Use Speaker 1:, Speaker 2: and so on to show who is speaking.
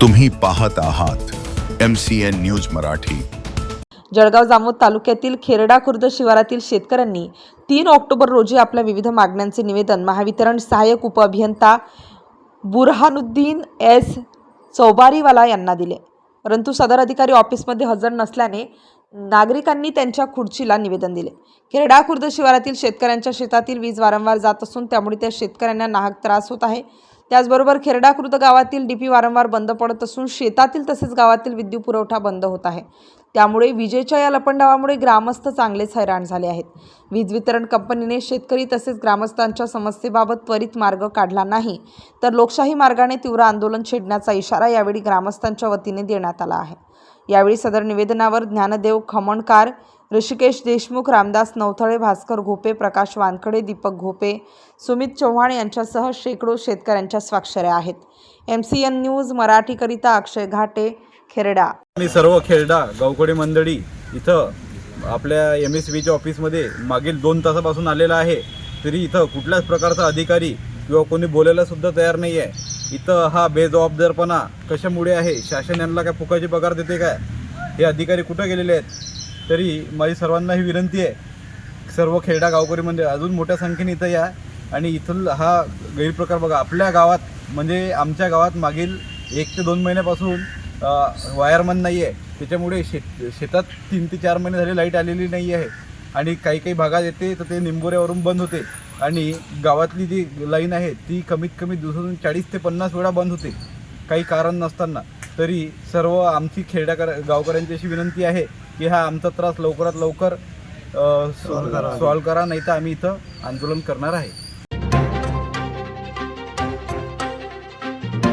Speaker 1: तुम्ही पाहत आहात M C N News Marathi.
Speaker 2: Jalgaon Jamod तालुक्यातील खेरडा खुर्द शिवारातील शेतकऱ्यांनी तीन ऑक्टोबर रोजी आपल्या विविध मागण्यांचे निवेदन महावितरण सहाय्यक उपअभियंता बुरहानुद्दीन एस चौबारीवाला यांना दिले. परंतु सदर अधिकारी ऑफिसमध्ये हजर नसल्याने नागरिकांनी त्यांच्या खुर्चीला निवेदन दिले. खेरडा खुर्द शिवारातील शेतकऱ्यांच्या शेतातील वीज वारंवार जात असून त्यामुळे त्या शेतकऱ्यांना नाहक त्रास होत आहे. त्याचबरोबर खेरडाकृत गावातील डीपी वारंवार बंद पडत असून शेतातील तसेच गावातील विद्युत पुरवठा बंद होत आहे. त्यामुळे विजेच्या या लपंडावामुळे ग्रामस्थ चांगलेच हैराण झाले आहेत. वीज वितरण कंपनीने शेतकरी तसेच ग्रामस्थांच्या समस्येबाबत त्वरित मार्ग काढला नाही तर लोकशाही मार्गाने तीव्र आंदोलन छेडण्याचा इशारा यावेळी ग्रामस्थांच्या वतीने देण्यात आला आहे. यावेळी सदर निवेदनावर ज्ञानदेव खमणकार ऋषिकेश देशमुख रामदास नवथळे भास्कर घोपे प्रकाश वानखडे दीपक घोपे सुमित चव्हाण यांच्यासह शेकडो शेतकऱ्यांच्या स्वाक्षऱ्या आहेत. एम सी एन न्यूज मराठीकरिता अक्षय घाटे खेरडा.
Speaker 3: आणि सर्व खेरडा गावकडी मंडळी इथं आपल्या एम एस बीच्या ऑफिसमध्ये मागील दोन तासापासून आलेला आहे. तरी इथं कुठल्याच प्रकारचा अधिकारी किंवा कोणी बोलायला सुद्धा तयार नाही आहे इथं हा बेजबाबदारपणा कशामुळे आहे? शासन यांना काय फुकाची पगार देते काय? हे अधिकारी कुठं गेलेले आहेत? तरी माझी सर्वांना ही विनंती आहे सर्व खेडा गावकरी म्हणजे अजून मोठ्या संख्येने इथं या. आणि इथून हा गैरप्रकार बघा आपल्या गावात म्हणजे आमच्या गावात मागील एक ते दोन महिन्यापासून वायरमन नाही आहे त्याच्यामुळे शेत शेतात तीन ते चार महिने झाले लाइट आलेली नाही आहे आणि काही काही भागात येते तर ते निंबोऱ्यावरून बंद होते. आणि गावातली जी लाईन आहे ती कमीत कमी दिवसातून चाळीस ते पन्नास वेळा बंद होते. काही कारण नसताना. तरी सर्व आमची खेड्याकर गावकऱ्यांची अशी विनंती आहे की हा आमचा त्रास लवकरात लवकर सॉल्व करा. नाही तर आम्ही इथं आंदोलन करणार आहे.